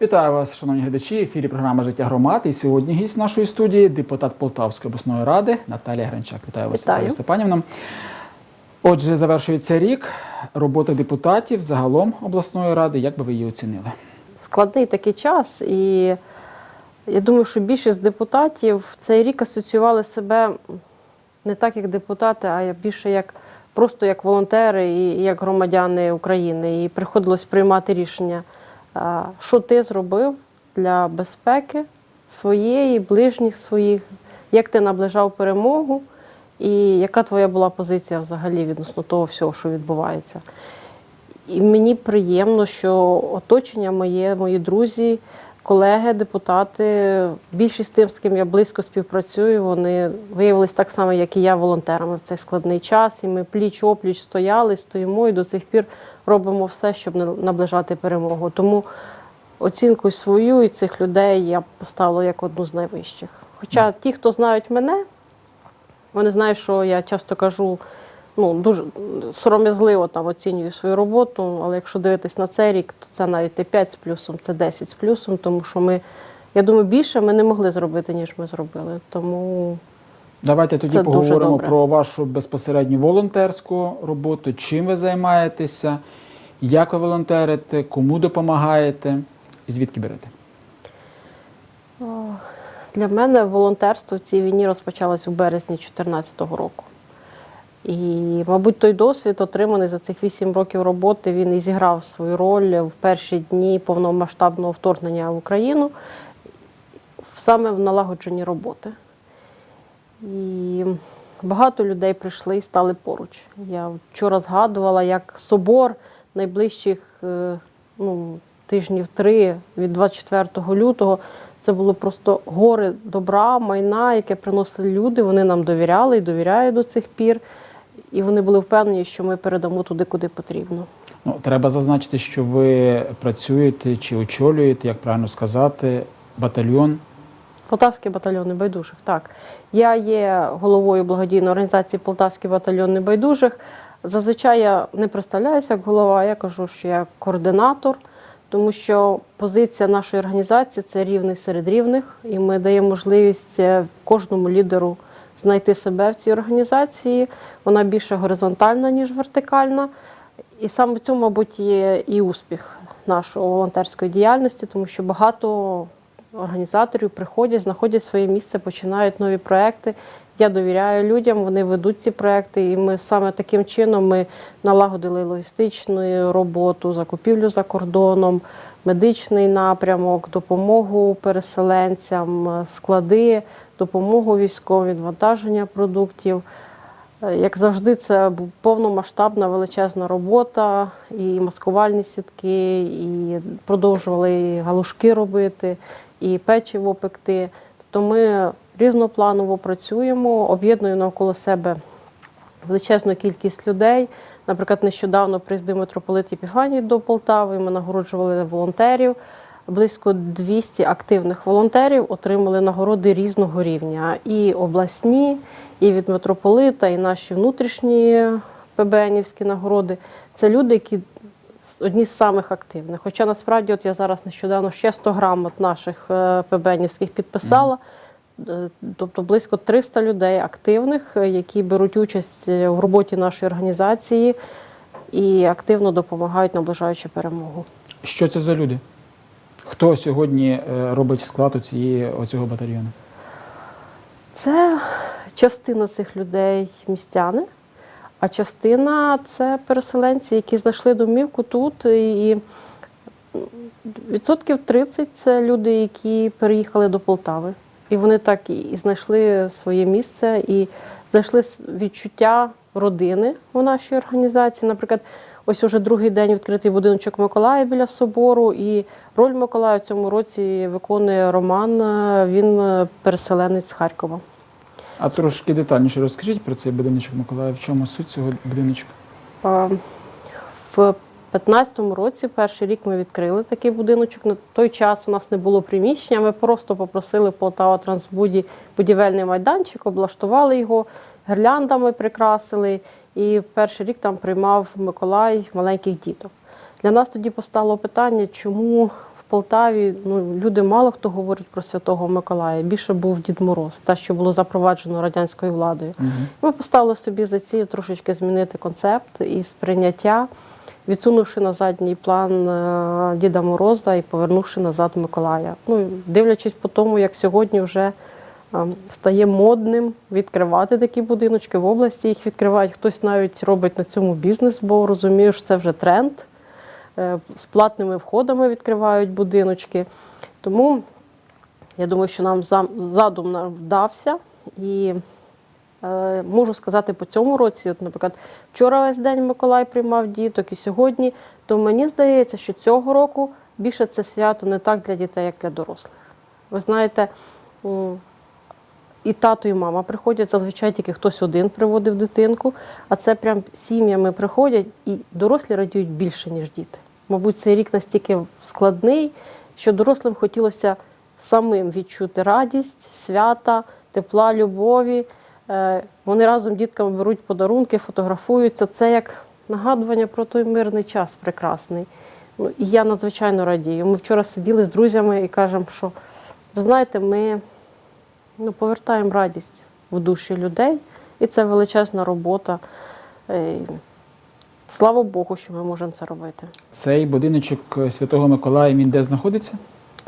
Вітаю вас, шановні глядачі. В ефірі програма Життя громад. І сьогодні гість нашої студії депутат Полтавської обласної ради Наталія Гринчак. Вітаю вас. Наталія Степанівна. Отже, завершується рік роботи депутатів загалом обласної ради. Як би ви її оцінили? складний такий час, і я думаю, що більшість депутатів в цей рік асоціювали себе не так, як депутати, а більше як просто як волонтери і як громадяни України. І приходилось приймати рішення, що ти зробив для безпеки своєї, ближніх своїх, як ти наближав перемогу, і яка твоя була позиція взагалі відносно того всього, що відбувається. І мені приємно, що оточення моє, мої друзі, колеги, депутати, більшість тим, з ким я близько співпрацюю, вони виявилися так само, як і я, волонтерами в цей складний час. І ми пліч опліч стояли, стоїмо і до цих пір робимо все, щоб на- наближати перемогу. Тому оцінку свою і цих людей я поставила як одну з найвищих. Хоча ті, хто знають мене, вони знають, що я часто кажу, ну дуже сором'язливо там оцінюю свою роботу, але якщо дивитись на цей рік, то це навіть не 5 з плюсом, це 10 з плюсом, тому що ми, я думаю, більше ми не могли зробити, ніж ми зробили. Тому Давайте тоді Це поговоримо про вашу безпосередню волонтерську роботу. Чим ви займаєтеся, як ви волонтерите, кому допомагаєте і звідки берете? для мене волонтерство в цій війні розпочалось у березні 2014 року. І, мабуть, той досвід, отриманий за цих 8 років роботи, він і зіграв свою роль в перші дні повномасштабного вторгнення в Україну саме в налагодженні роботи. І багато людей прийшли і стали поруч. Я вчора згадувала, як собор найближчих е, ну, тижнів три від 24 лютого. Це було просто гори добра, майна, яке приносили люди. Вони нам довіряли і довіряють до цих пір. І вони були впевнені, що ми передамо туди, куди потрібно. Ну, треба зазначити, що ви працюєте чи очолюєте, як правильно сказати, батальйон. Полтавський батальйон небайдужих. Так, я є головою благодійної організації Полтавський батальйон небайдужих. Зазвичай я не представляюся як голова, я кажу, що я координатор, тому що позиція нашої організації це рівний серед рівних, і ми даємо можливість е, кожному лідеру знайти себе в цій організації. Вона більше горизонтальна, ніж вертикальна. І саме в цьому, мабуть, є і успіх нашої волонтерської діяльності, тому що багато організаторів приходять, знаходять своє місце, починають нові проекти. Я довіряю людям, вони ведуть ці проекти, і ми саме таким чином ми налагодили логістичну роботу, закупівлю за кордоном, медичний напрямок, допомогу переселенцям, е, склади, допомогу військовим, відвантаження продуктів. Е, Як завжди, це повномасштабна величезна робота, і маскувальні сітки, і продовжували і галушки робити, і печиво пекти. Тобто ми різнопланово працюємо, об'єднуємо навколо себе величезну кількість людей. Наприклад, нещодавно приїздив митрополит Єпіфаній до Полтави. Ми нагороджували волонтерів. Близько 200 активних волонтерів отримали нагороди різного рівня: і обласні, і від митрополита, і наші внутрішні ПБНівські нагороди. Це люди, які одні з самих активних. Хоча насправді, от я зараз нещодавно ще 100 грамот наших е, ПБНівських підписала. Е, Тобто близько 300 людей активних, е, які беруть участь в роботі нашої організації і активно допомагають, наближаючи перемогу. Що це за люди? Хто сьогодні робить склад оцієї, оцього батальйону? Це частина цих людей містяни, а частина це переселенці, які знайшли домівку тут. І відсотків 30 це люди, які переїхали до Полтави. І вони так і знайшли своє місце, і знайшли відчуття родини в нашій організації. Наприклад, ось уже другий день відкритий будиночок Миколая біля собору, і роль Миколая в цьому році виконує Роман. е, Він е, переселенець з Харкова. А трошки детальніше розкажіть про цей будиночок Миколая. В чому суть цього будиночка? В 2015 році, перший рік, ми відкрили такий будиночок. На той час у нас не було приміщення. Ми просто попросили Полтава Трансбуді будівельний майданчик, облаштували його, гірляндами прикрасили. І перший рік там приймав Миколай маленьких діток. Для нас тоді постало питання, чому Полтаві ну, люди мало хто говорить про Святого Миколая. Більше був Дід Мороз, те, що було запроваджено радянською владою. Ми поставили собі за ціль трошечки змінити концепт і сприйняття, відсунувши на задній план е, Діда Мороза і повернувши назад Миколая. Ну, дивлячись по тому, як сьогодні вже е, стає модним відкривати такі будиночки в області. Їх відкривають. Хтось навіть робить на цьому бізнес, бо розуміє, що це вже тренд. Е, З платними входами відкривають будиночки. Тому я думаю, що нам задум вдався. І е, можу сказати по цьому році, от, наприклад, вчора весь день Миколай приймав діток і сьогодні, то мені здається, що цього року більше це свято не так для дітей, як для дорослих. Ви знаєте, і тато, і мама приходять, зазвичай тільки хтось один приводив дитинку, а це прям сім'ями приходять, і дорослі радіють більше, ніж діти. Мабуть, цей рік настільки складний, що дорослим хотілося самим відчути радість, свята, тепла, любові. Е, Вони разом з дітками беруть подарунки, фотографуються. Це як нагадування про той мирний час прекрасний. Ну, і я надзвичайно радію. Ми вчора сиділи з друзями і кажемо, що ви знаєте, ми ну, повертаємо радість в душі людей, і це величезна робота. Слава Богу, що ми можемо це робити. Цей будиночок е, Святого Миколая він де знаходиться?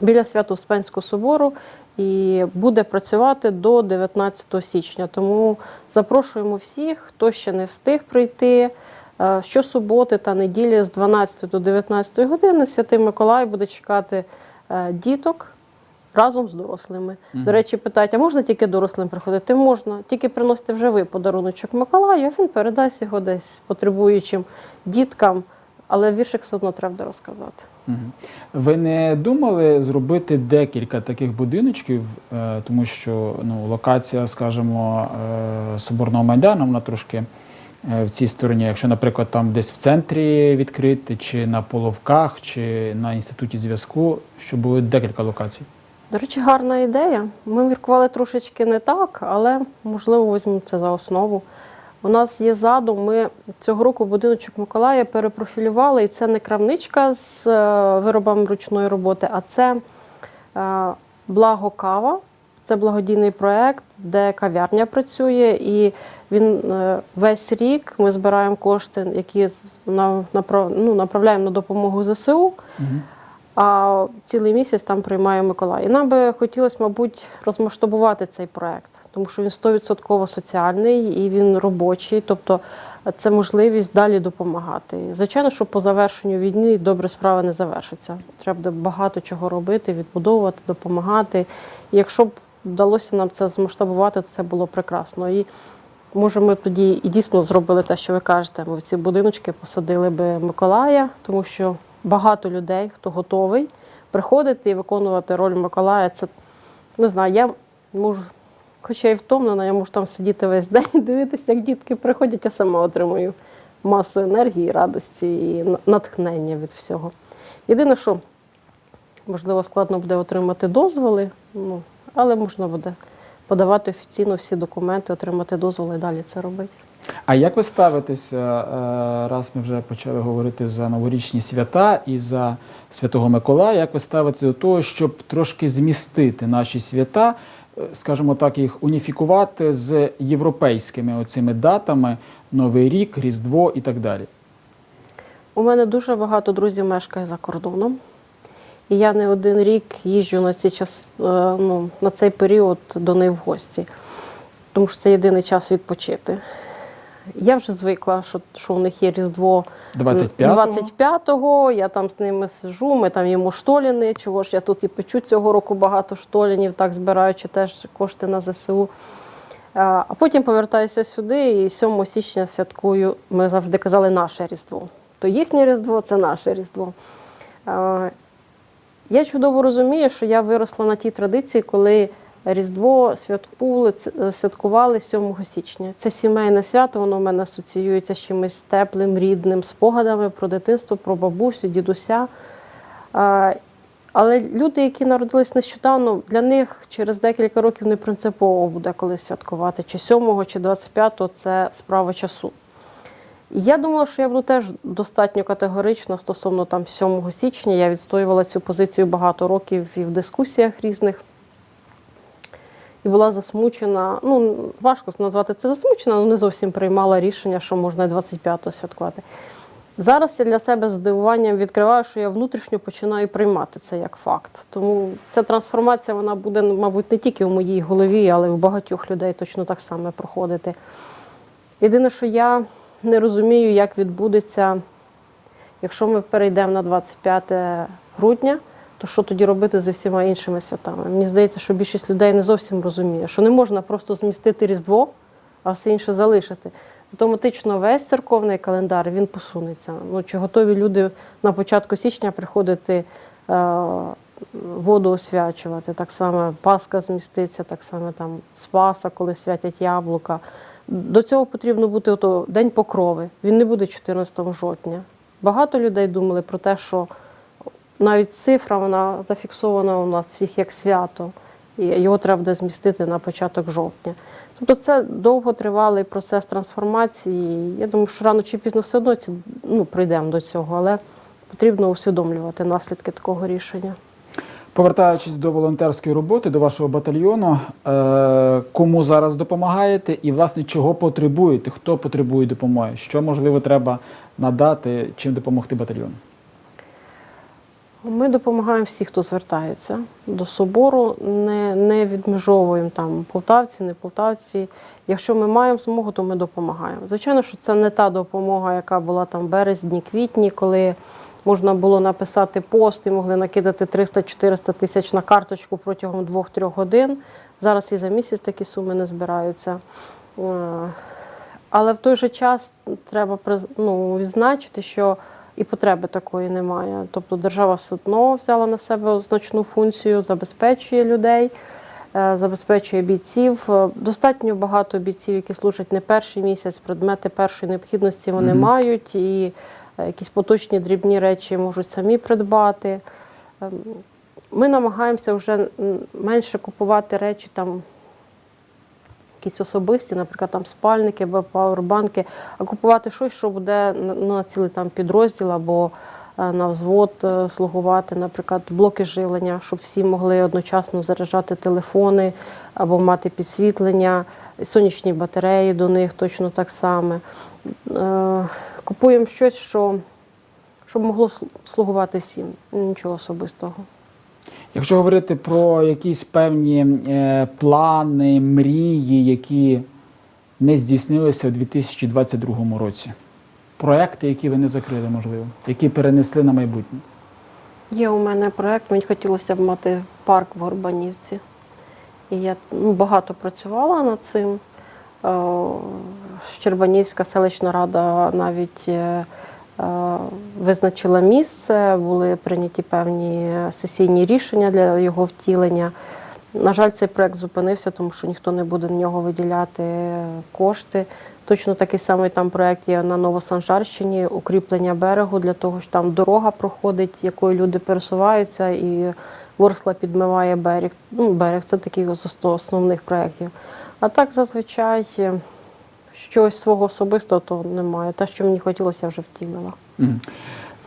Біля Свято-Успенського собору і буде працювати до 19 січня. Тому запрошуємо всіх, хто ще не встиг прийти. Е, Щосуботи та неділі з 12 до 19 години Святий Миколай буде чекати е, діток разом з дорослими. До речі, питають, а можна тільки дорослим приходити? Можна, тільки приносите вже ви подаруночок Миколаю, а він передасть його десь потребуючим діткам, але віршик все одно треба розказати. Ви не думали зробити декілька таких будиночків, Е, тому що ну, локація, скажімо, е, Соборного майдану, вона трошки е, в цій стороні. Якщо, наприклад, там десь в центрі відкрити, чи на половках, чи на інституті зв'язку, щоб були декілька локацій. До речі, гарна ідея. Ми міркували трошечки не так, але можливо візьмемо це за основу. У нас є задум. Ми цього року будиночок Миколая перепрофілювали, і це не крамничка з е, виробами ручної роботи, а це е, благо кава. Це благодійний проєкт, де кав'ярня працює, і він е, весь рік ми збираємо кошти, які ну, направляємо на допомогу ЗСУ а цілий місяць там приймає Миколай. І нам би хотілося, мабуть, розмасштабувати цей проект, тому що він 100% соціальний і він робочий, тобто це можливість далі допомагати. Звичайно, що по завершенню війни добре справа не завершиться. Треба багато чого робити, відбудовувати, допомагати. І якщо б вдалося нам це змасштабувати, то це було прекрасно. І Може, ми тоді і дійсно зробили те, що ви кажете. Ми в ці будиночки посадили би Миколая, тому що багато людей, хто готовий приходити і виконувати роль Миколая. Це не знаю, я можу, хоча і втомлена, я можу там сидіти весь день і дивитися, як дітки приходять, я сама отримую масу енергії, радості і натхнення від всього. Єдине, що можливо складно буде отримати дозволи, ну, але можна буде подавати офіційно всі документи, отримати дозволи і далі це робити. А як ви ставитеся, е, раз ми вже почали говорити за новорічні свята і за Святого Миколая, як ви ставитеся до того, щоб трошки змістити наші свята, е, скажімо так, їх уніфікувати з європейськими оцими датами Новий рік, Різдво і так далі? У мене дуже багато друзів мешкає за кордоном. І я не один рік їжджу на, ці час, е, ну, на цей період до них в гості, тому що це єдиний час відпочити. Я вже звикла, що, що у них є Різдво 25-го? 25-го, я там з ними сижу, ми там їмо штоліни. Чого ж я тут і печу цього року багато штолінів, так збираючи теж кошти на ЗСУ. А а потім повертаюся сюди і 7 січня святкую. Ми завжди казали наше Різдво. То їхнє Різдво це наше Різдво. Я чудово розумію, що я виросла на тій традиції, коли Різдво святкували, святкували 7 січня. Це сімейне свято, воно в мене асоціюється з чимось теплим, рідним, спогадами про дитинство, про бабусю, дідуся. Але люди, які народились нещодавно, для них через декілька років не принципово буде коли святкувати, чи 7, чи 25 це справа часу. І я думала, що я буду теж достатньо категорична стосовно там 7 січня. Я відстоювала цю позицію багато років і в дискусіях різних. І була засмучена. Ну, важко назвати це засмучена, але не зовсім приймала рішення, що можна 25-го святкувати. Зараз я для себе з здивуванням відкриваю, що я внутрішньо починаю приймати це як факт. Тому ця трансформація вона буде, мабуть, не тільки в моїй голові, але й у багатьох людей точно так само проходити. Єдине, що я не розумію, як відбудеться, якщо ми перейдемо на 25 грудня, то що тоді робити зі всіма іншими святами? Мені здається, що більшість людей не зовсім розуміє, що не можна просто змістити Різдво, а все інше залишити. Автоматично весь церковний календар він посунеться. Ну, чи готові люди на початку січня приходити е, воду освячувати? Так само Пасха зміститься, так само там Спаса, коли святять яблука. До цього потрібно бути ото День Покрови. Він не буде 14 жовтня. Багато людей думали про те, що навіть цифра вона зафіксована у нас всіх як свято, і його треба буде змістити на початок жовтня. Тобто це довготривалий процес трансформації. Я думаю, що рано чи пізно все одно ці, ну, прийдемо до цього, але потрібно усвідомлювати наслідки такого рішення. Повертаючись до волонтерської роботи, до вашого батальйону, е, кому зараз допомагаєте і, власне, чого потребуєте, хто потребує допомоги, що можливо треба надати, чим допомогти батальйону? Ми допомагаємо всі, хто звертається до собору, не, не відмежовуємо там полтавці, не полтавці. Якщо ми маємо змогу, то ми допомагаємо. Звичайно, що це не та допомога, яка була там в березні, квітні, коли можна було написати пост і могли накидати 300-400 тисяч на карточку протягом 2-3 годин. Зараз і за місяць такі суми не збираються. Е, Але в той же час треба ну, відзначити, що і потреби такої немає. Тобто держава все одно взяла на себе значну функцію, забезпечує людей, е, забезпечує бійців. Е, Достатньо багато бійців, які служать не перший місяць, предмети першої необхідності вони Мгм. мають, і е, якісь поточні дрібні речі можуть самі придбати. Ем, Ми намагаємося вже менше купувати речі там якісь особисті, наприклад, там спальники або пауербанки, а купувати щось, що буде на- ну, цілий там підрозділ або е, на взвод е, слугувати, наприклад, блоки живлення, щоб всі могли одночасно заряджати телефони або мати підсвітлення, сонячні батареї до них точно так само. Е, Купуємо щось, що, щоб могло слугувати всім, нічого особистого. Якщо говорити про якісь певні е, плани, мрії, які не здійснилися у 2022 році, проекти, які ви не закрили, можливо, які перенесли на майбутнє. Є у мене проєкт, мені хотілося б мати парк в Горбанівці. І я ну, багато працювала над цим. Е, Щербанівська селищна рада навіть е, визначила місце, були прийняті певні сесійні рішення для його втілення. На жаль, цей проект зупинився, тому що ніхто не буде на нього виділяти кошти. Точно такий самий там проект є на Новосанжарщині, укріплення берегу для того, що там дорога проходить, якою люди пересуваються, і Ворскла підмиває берег. Ну, берег це такий з основних проєктів. А так зазвичай е, щось свого особистого то немає. Те, що мені хотілося, я вже втілила.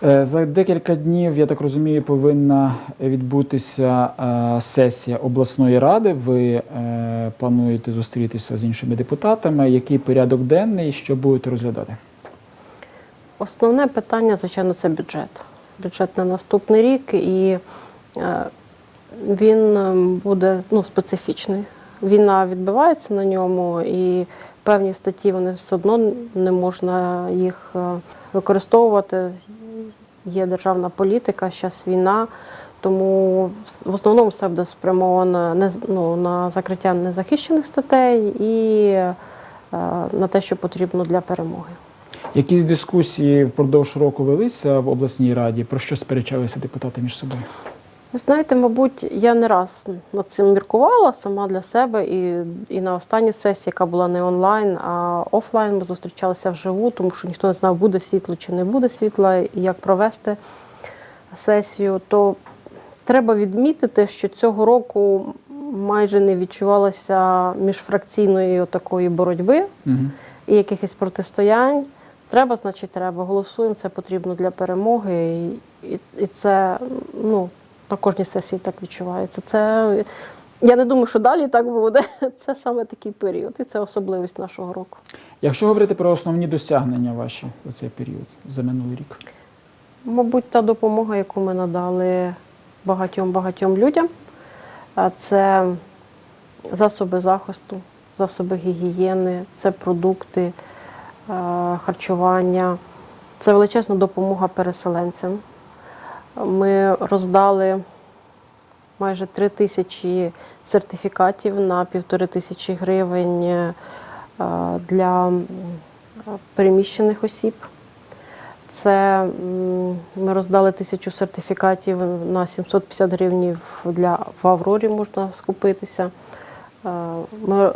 Е, За декілька днів, я так розумію, повинна відбутися е, сесія обласної ради. Ви е, плануєте зустрітися з іншими депутатами. Який порядок денний, що будете розглядати? Основне питання, звичайно, це бюджет. Бюджет на наступний рік, і він е, буде ну, специфічний. Війна відбувається на ньому, і певні статті вони все одно не можна їх е, використовувати. Є державна політика, зараз війна. Тому в основному все буде спрямовано не ну, на закриття незахищених статей і е, на те, що потрібно для перемоги. Якісь дискусії впродовж року велися в обласній раді? Про що сперечалися депутати між собою? Ви знаєте, мабуть, я не раз над цим міркувала сама для себе, і, і на останній сесії, яка була не онлайн, а офлайн, ми зустрічалися вживу, тому що ніхто не знав, буде світло чи не буде світла, і як провести сесію. То треба відмітити, що цього року майже не відчувалося міжфракційної такої боротьби Угу. і якихось протистоянь. Треба, значить, треба. Голосуємо, це потрібно для перемоги. І, і, і це ну, на кожній сесії так відчувається. Це, я не думаю, що далі так буде. Це саме такий період, і це особливість нашого року. Якщо говорити про основні досягнення ваші за цей період, за минулий рік. Мабуть, та допомога, яку ми надали багатьом багатьом людям, це засоби захисту, засоби гігієни, це продукти, харчування, це величезна допомога переселенцям. Ми роздали майже три тисячі сертифікатів на півтори тисячі гривень е, для переміщених осіб. Це ми роздали тисячу сертифікатів на 750 гривень для в Аврорі можна скупитися. Е, Ми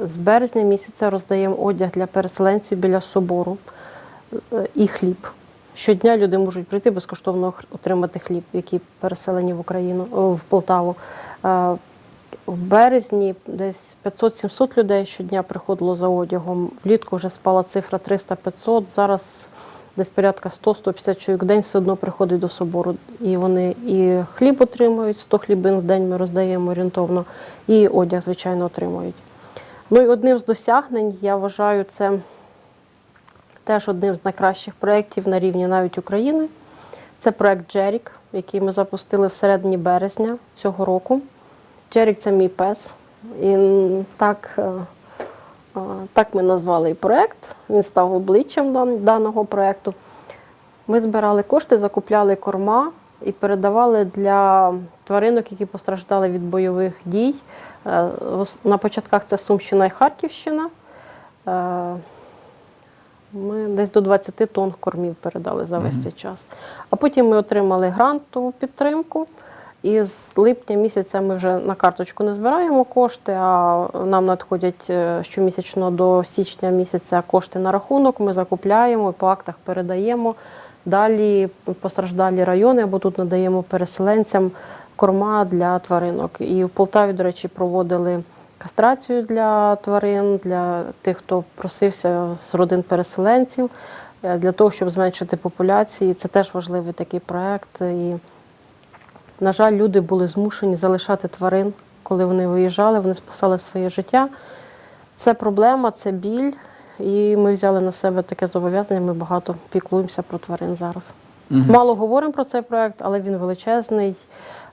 з березня місяця роздаємо одяг для переселенців біля собору е, і хліб. Щодня люди можуть прийти безкоштовно отримати хліб, які переселені в Україну в Полтаву. Е, В березні десь 500-700 людей щодня приходило за одягом. Влітку вже спала цифра 300-500. Зараз десь порядка 100-150 чоловік в день все одно приходить до собору. І вони і хліб отримують, 100 хлібин в день ми роздаємо орієнтовно, і одяг, звичайно, отримують. Ну і одним з досягнень, я вважаю, це теж одним з найкращих проєктів на рівні навіть України. Це проєкт Джерік, який ми запустили всередині березня цього року. Джерік це мій пес. І так, е, е, так ми назвали і проєкт. Він став обличчям даного проєкту. Ми збирали кошти, закупляли корма і передавали для тваринок, які постраждали від бойових дій. Е, На початках це Сумщина і Харківщина. Ми десь до 20 тонн кормів передали за весь цей час. А потім ми отримали грантову підтримку. І з липня місяця ми вже на карточку не збираємо кошти, а нам надходять е, щомісячно до січня місяця кошти на рахунок. Ми закупляємо і по актах передаємо. Далі постраждалі райони, або тут надаємо переселенцям корма для тваринок. І в Полтаві, до речі, проводили кастрацію для тварин, для тих, хто просився з родин переселенців, е, для того, щоб зменшити популяції. Це теж важливий такий проект. І на жаль, люди були змушені залишати тварин, коли вони виїжджали, вони спасали своє життя. Це проблема, це біль, і ми взяли на себе таке зобов'язання. Ми багато піклуємося про тварин зараз. Мало говоримо про цей проект, але він величезний.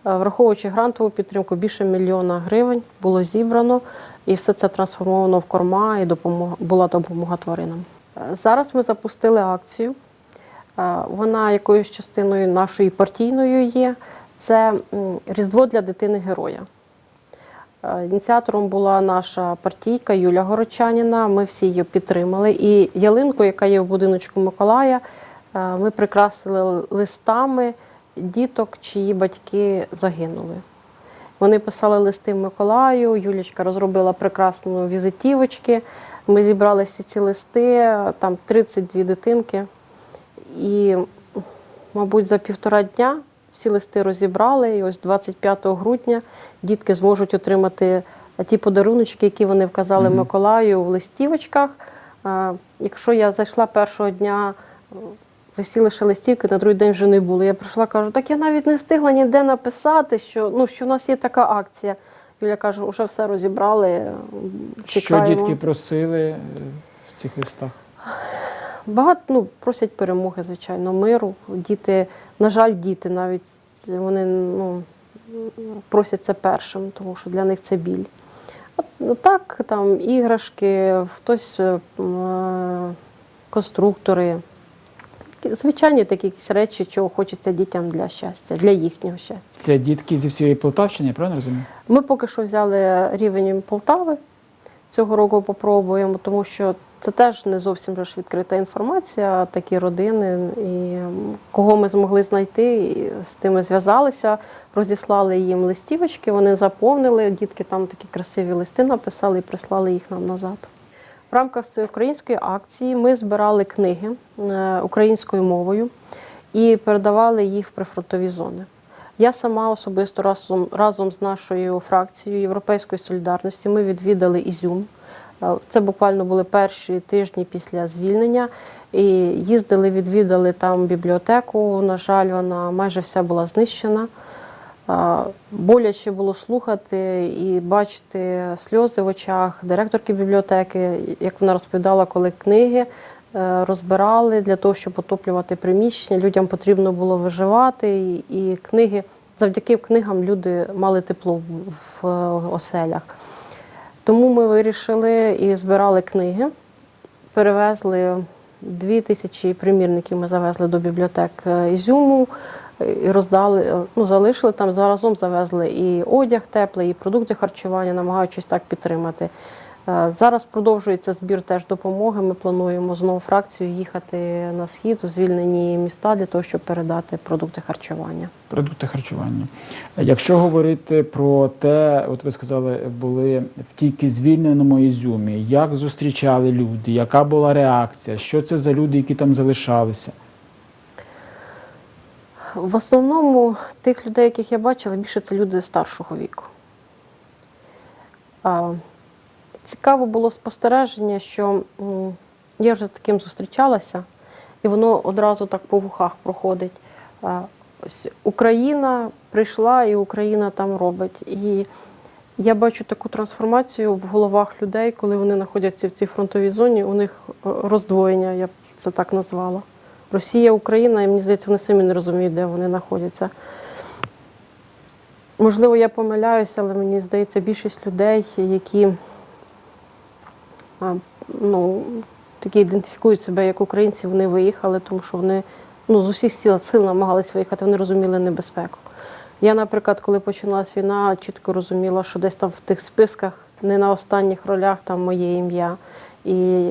Е, Враховуючи грантову підтримку, більше мільйона гривень було зібрано, і все це трансформовано в корма і допомога, була допомога тваринам. Е, Зараз ми запустили акцію. Е, Вона якоюсь частиною нашої партійною є. Це Різдво для дитини героя. Е, Ініціатором була наша партійка Юля Горочаніна. Ми всі її підтримали. І ялинку, яка є в будиночку Миколая, ми прикрасили листами діток, чиї батьки загинули. Вони писали листи Миколаю. Юлічка розробила прекрасну візитівочки. Ми зібрали всі ці листи, там 32 дитинки. І, мабуть, за півтора дня всі листи розібрали. І ось 25 грудня дітки зможуть отримати ті подаруночки, які вони вказали Миколаю в листівочках. Якщо я зайшла першого дня, е, висіли ще листівки, на другий день вже не було. Я прийшла, кажу, так я навіть не встигла ніде написати, що, ну, що в нас є така акція. Юля каже, вже все розібрали. е, Що дітки просили е, в цих листах? Багато ну, просять перемоги, звичайно, миру. Діти, на жаль, діти навіть вони ну, просять це першим, тому що для них це біль. От, ну, так, там іграшки, хтось е, е, конструктори. Звичайні такі якісь речі, чого хочеться дітям для щастя, для їхнього щастя. Це дітки зі всієї Полтавщини, я правильно розумію? Ми поки що взяли рівень Полтави. Цього року попробуємо, тому що це теж не зовсім ж відкрита інформація, такі родини. І кого ми змогли знайти, і з тими зв'язалися, розіслали їм листівочки, вони заповнили, дітки там такі красиві листи написали і прислали їх нам назад. В рамках всеукраїнської акції ми збирали книги е, українською мовою і передавали їх в прифронтові зони. Я сама особисто разом, разом з нашою фракцією Європейської солідарності ми відвідали Ізюм. Е, Це буквально були перші тижні після звільнення. І їздили, відвідали там бібліотеку. На жаль, вона майже вся була знищена. Боляче було слухати і бачити сльози в очах директорки бібліотеки, як вона розповідала, коли книги е, розбирали для того, щоб отоплювати приміщення. Людям потрібно було виживати, і, книги завдяки книгам люди мали тепло в, е, оселях. Тому ми вирішили і збирали книги, перевезли дві тисячі примірників. Ми завезли до бібліотек е, Ізюму і роздали, ну, залишили там. Заразом завезли і одяг теплий, і продукти харчування, намагаючись так підтримати. Е, Зараз продовжується збір теж допомоги. Ми плануємо знову фракцію їхати на схід у звільнені міста для того, щоб передати продукти харчування. Продукти харчування. Якщо говорити про те, от ви сказали, були в тільки звільненому Ізюмі, як зустрічали люди, яка була реакція, що це за люди, які там залишалися? В основному тих людей, яких я бачила, більше це люди старшого віку. Цікаво було спостереження, що я вже з таким зустрічалася, і воно одразу так по вухах проходить. Ось Україна прийшла і Україна там робить. І я бачу таку трансформацію в головах людей, коли вони знаходяться в цій фронтовій зоні, у них е, роздвоєння, я б це так назвала. Росія, Україна, і мені здається, вони самі не розуміють, де вони знаходяться. Можливо, я помиляюся, але мені здається, більшість людей, які ну, такі ідентифікують себе як українці, вони виїхали, тому що вони ну, з усіх сил, сил намагались виїхати, вони розуміли небезпеку. Я, наприклад, коли почалась війна, чітко розуміла, що десь там в тих списках не на останніх ролях там моє ім'я. І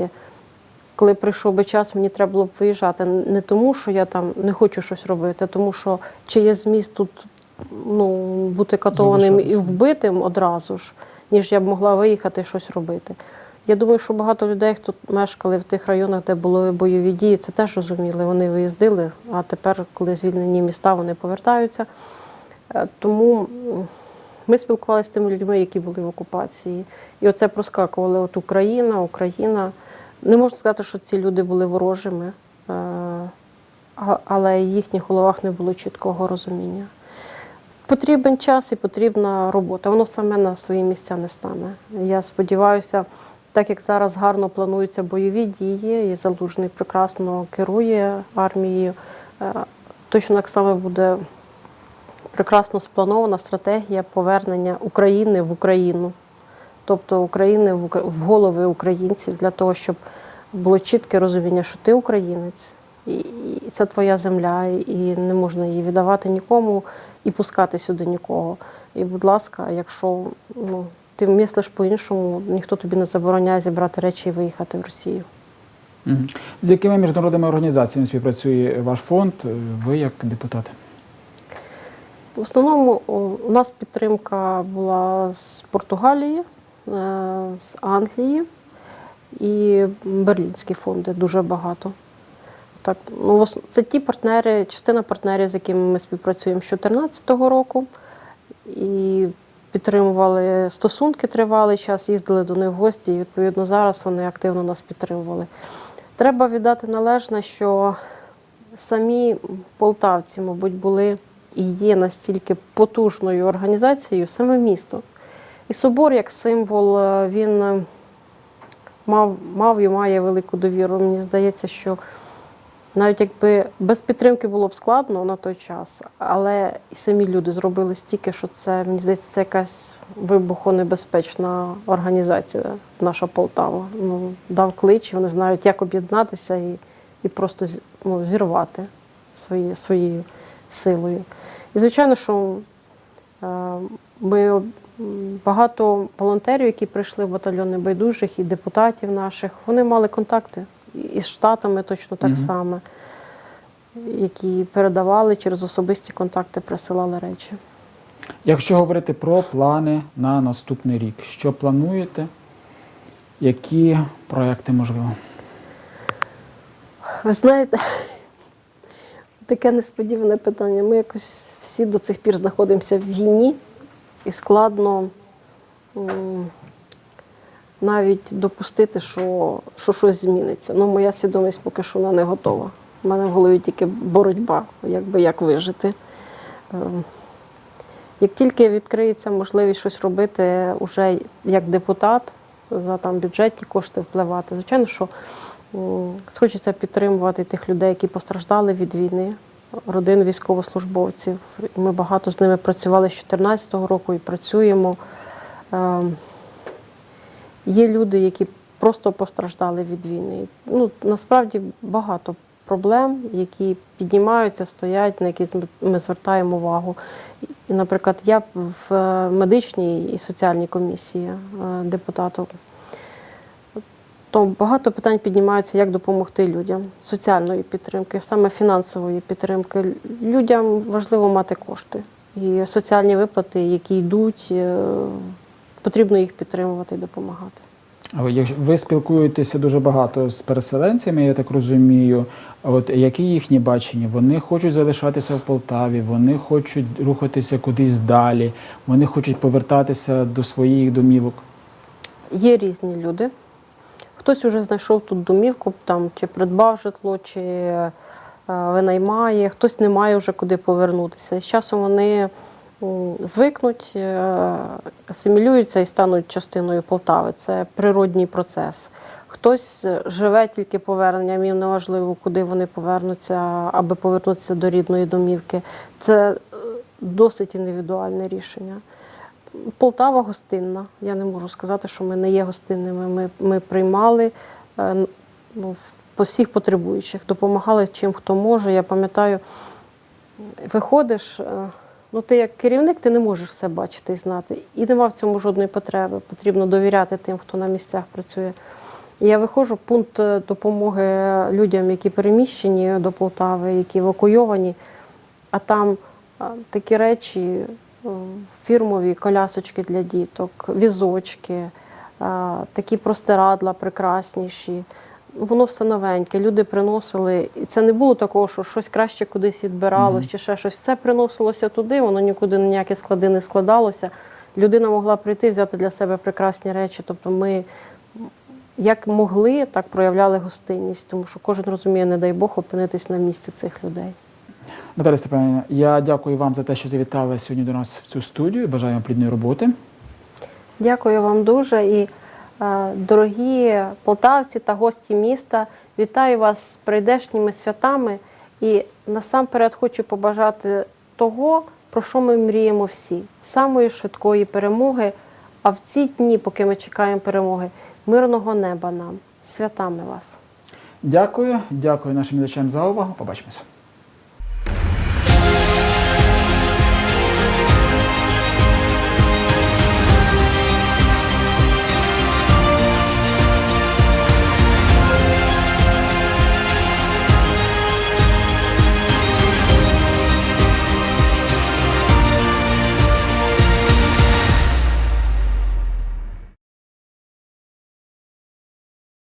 коли прийшов би час, мені треба було б виїжджати. Не тому, що я там не хочу щось робити, а тому що чи є зміст тут ну, бути катованим і вбитим одразу ж, ніж я б могла виїхати і щось робити. Я думаю, що багато людей, хто мешкали в тих районах, де були бойові дії, це теж розуміли. Вони виїздили, а тепер, коли звільнені міста, вони повертаються. Е, Тому ми спілкувалися з тими людьми, які були в окупації. І оце проскакували от Україна, Україна. Не можна сказати, що ці люди були ворожими, е, але в їхніх головах не було чіткого розуміння. Потрібен час і потрібна робота. Воно саме на свої місця не стане. Я сподіваюся, так як зараз гарно плануються бойові дії, і Залужний прекрасно керує армією, е, точно так само буде прекрасно спланована стратегія повернення України в Україну, тобто України в голови українців для того, щоб було чітке розуміння, що ти українець, і, це твоя земля, і не можна її віддавати нікому і пускати сюди нікого. І, будь ласка, якщо ну, ти мислиш по-іншому, ніхто тобі не забороняє зібрати речі і виїхати в Росію. З якими міжнародними організаціями співпрацює ваш фонд? Ви як депутат? В основному у нас підтримка була з Португалії, з Англії і берлінські фонди дуже багато. Так, ну, це ті партнери, частина партнерів, з якими ми співпрацюємо з 2014 року. І підтримували стосунки тривалий час, їздили до них в гості, і відповідно зараз вони активно нас підтримували. Треба віддати належне, що самі полтавці, мабуть, були і є настільки потужною організацією, саме місто. І собор як символ, е, він е, мав, мав і має велику довіру. Мені здається, що навіть якби без підтримки було б складно на той час, але і самі люди зробили стільки, що це, мені здається, це якась вибухонебезпечна організація, наша Полтава. Ну, дав клич, вони знають, як об'єднатися і, і просто ну, зірвати свої, своєю силою. І звичайно, що е, ми багато волонтерів, які прийшли в батальйон небайдужих, і депутатів наших, вони мали контакти і- і штатами точно так Мгм. само, які передавали через особисті контакти, присилали речі. Якщо говорити про плани на наступний рік, що плануєте? Які проекти можливо? Ви знаєте, таке несподіване питання. Ми якось всі до цих пір знаходимося в війні і складно навіть допустити, що, що щось зміниться. Ну, моя свідомість поки що вона не готова. У мене в голові тільки боротьба, якби як вижити. Ем, Як тільки відкриється можливість щось робити уже як депутат, за там бюджетні кошти впливати, звичайно, що м, схочеться підтримувати тих людей, які постраждали від війни, родин військовослужбовців. Ми багато з ними працювали з 2014 року і працюємо. Ем, Є люди, які просто постраждали від війни. Ну, насправді багато проблем, які піднімаються, стоять, на які ми звертаємо увагу. І, наприклад, я в е, медичній і соціальній комісії е, депутату. То багато питань піднімаються, як допомогти людям, соціальної підтримки, саме фінансової підтримки. Людям важливо мати кошти. І соціальні виплати, які йдуть, е, потрібно їх підтримувати і допомагати. Ви- спілкуєтеся дуже багато з переселенцями, я так розумію. От які їхні бачення? Вони хочуть залишатися в Полтаві, вони хочуть рухатися кудись далі, вони хочуть повертатися до своїх домівок. Є різні люди. Хтось вже знайшов тут домівку, там, чи придбав житло, чи е, винаймає, хтось не має вже куди повернутися. З часом вони звикнуть, е, асимілюються і стануть частиною Полтави. Це природній процес. Хтось е, живе тільки поверненням, їм неважливо, куди вони повернуться, аби повернутися до рідної домівки. Це досить індивідуальне рішення. Полтава гостинна. Я не можу сказати, що ми не є гостинними. Ми, ми приймали е, ну, по всіх потребуючих, допомагали чим хто може. Я пам'ятаю, виходиш, е, ну ти як керівник, ти не можеш все бачити і знати. І нема в цьому жодної потреби. Потрібно довіряти тим, хто на місцях працює. І я виходжу, пункт е, допомоги людям, які переміщені до Полтави, які евакуйовані, а там такі речі, фірмові колясочки для діток, візочки, такі простирадла прекрасніші. Воно все новеньке. Люди приносили. І це не було такого, що щось краще кудись відбиралось чи ще щось. Все приносилося туди, воно нікуди ніякі склади не складалося. Людина могла прийти, взяти для себе прекрасні речі. Тобто ми як могли, так проявляли гостинність, тому що кожен розуміє, не дай Бог, опинитись на місці цих людей. Наталя Степанівна, я дякую вам за те, що завітали сьогодні до нас в цю студію. Бажаю вам плідної роботи. Дякую вам дуже. І е, дорогі полтавці та гості міста, вітаю вас з прийдешніми святами. І насамперед хочу побажати того, про що ми мріємо всі: самої швидкої перемоги. А в ці дні, поки ми чекаємо перемоги, мирного неба нам, святами вас. Дякую, дякую нашим глядачам за увагу. Побачимося.